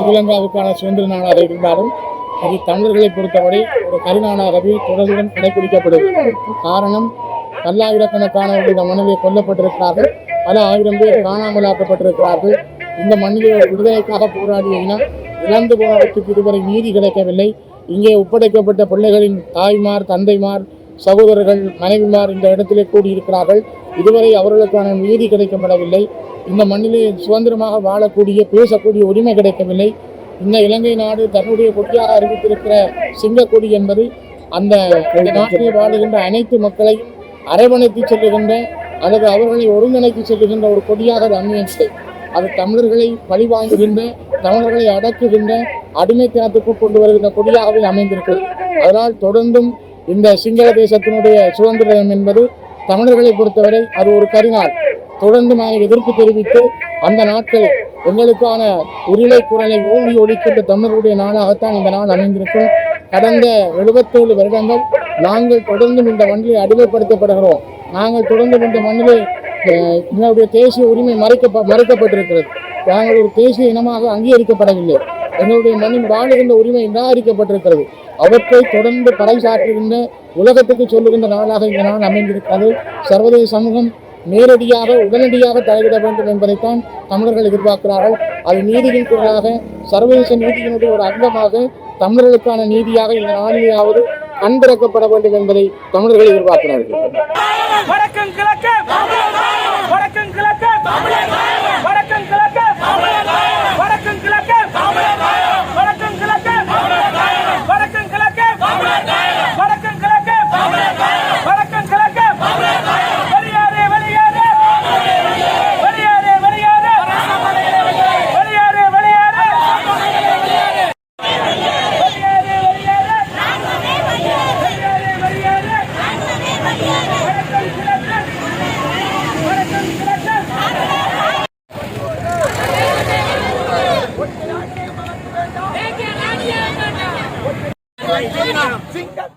ஸ்ரீலங்காவுக்கான சுதந்திர நாளாக இருந்தாலும் அது தமிழர்களை பொறுத்தவரை ஒரு கருநாளாகவே தொடர்ந்துடன் கடைபிடிக்கப்படும் காரணம் பல்லாயிரக்கணக்கானவர்கள் இந்த கொல்லப்பட்டிருக்கிறார்கள். பல ஆயிரம் பேர் காணாமலாக்கப்பட்டிருக்கிறார்கள். இந்த மண்ணிலே ஒரு விடுதலைக்காக போராடிய இனம் இழந்து போனவற்றுக்கு இதுவரை நீதி கிடைக்கவில்லை. இங்கே ஒப்படைக்கப்பட்ட பிள்ளைகளின் தாய்மார் தந்தைமார் சகோதரர்கள் மனைவிமார் இந்த இடத்திலே கூடியிருக்கிறார்கள். இதுவரை அவர்களுக்கான நீதி கிடைக்கப்படவில்லை. இந்த மண்ணிலே சுதந்திரமாக வாழக்கூடிய பேசக்கூடிய உரிமை கிடைக்கவில்லை. இந்த இலங்கை நாடு தன்னுடைய கொடியாக அறிவித்திருக்கிற சிங்கக்கொடி என்பது அந்த நாட்டிலே வாழுகின்ற அனைத்து மக்களையும் அரவணைத்து செல்லுகின்ற அல்லது அவர்களை ஒருங்கிணைத்து செல்லுகின்ற ஒரு கொடியாக அது அமையவில்லை. அது தமிழர்களை பழிவாங்குகின்ற தமிழர்களை அடக்குகின்ற அடிமைத்தனத்துக்கு கொண்டு வருகின்ற கொடியாகவே அமைந்திருக்கிறது. அதனால் தொடர்ந்தும் இந்த சிங்கள தேசத்தினுடைய சுதந்திரம் என்பது தமிழர்களை பொறுத்தவரை அது ஒரு கரிநாள். தொடர்ந்து நாங்கள் எதிர்ப்பு தெரிவித்து அந்த நாட்கள் எங்களுக்கான உரிமை குரலை ஓங்கி ஒழிக்கின்ற தமிழருடைய நாளாகத்தான் இந்த நாள் அமைந்திருக்கும். கடந்த எழுபத்தேழு வருடங்கள் நாங்கள் தொடர்ந்தும் இந்த மண்ணிலே அடிமைப்படுத்தப்படுகிறோம். நாங்கள் தொடர்ந்தும் இந்த மண்ணிலே அஹ், எங்களுடைய தேசிய உரிமை மறைக்க மறைக்கப்பட்டிருக்கிறது. நாங்கள் ஒரு தேசிய இனமாக அங்கீகரிக்கப்படவில்லை. எங்களுடைய மண்ணின் வாழுகின்ற உரிமை நிராகரிக்கப்பட்டிருக்கிறது. அவற்றை தொடர்ந்து பறைசாற்றுகின்ற உலகத்துக்கு சொல்லுகின்ற நாளாக இந்த நாள் அமைந்திருக்கிறது. சர்வதேச சமூகம் நேரடியாக உடனடியாக தலையிட வேண்டும் என்பதைத்தான் தமிழர்கள் எதிர்பார்க்கிறார்கள். அது நீதியின் குரலாக சர்வதேச நீதியினுடைய ஒரு அங்கமாக தமிழர்களுக்கான நீதியாக இந்த நாளிலேயாவது கண்பிறக்கப்பட வேண்டும் என்பதை தமிழர்கள் எதிர்பார்க்கிறார்கள். சிங்கம்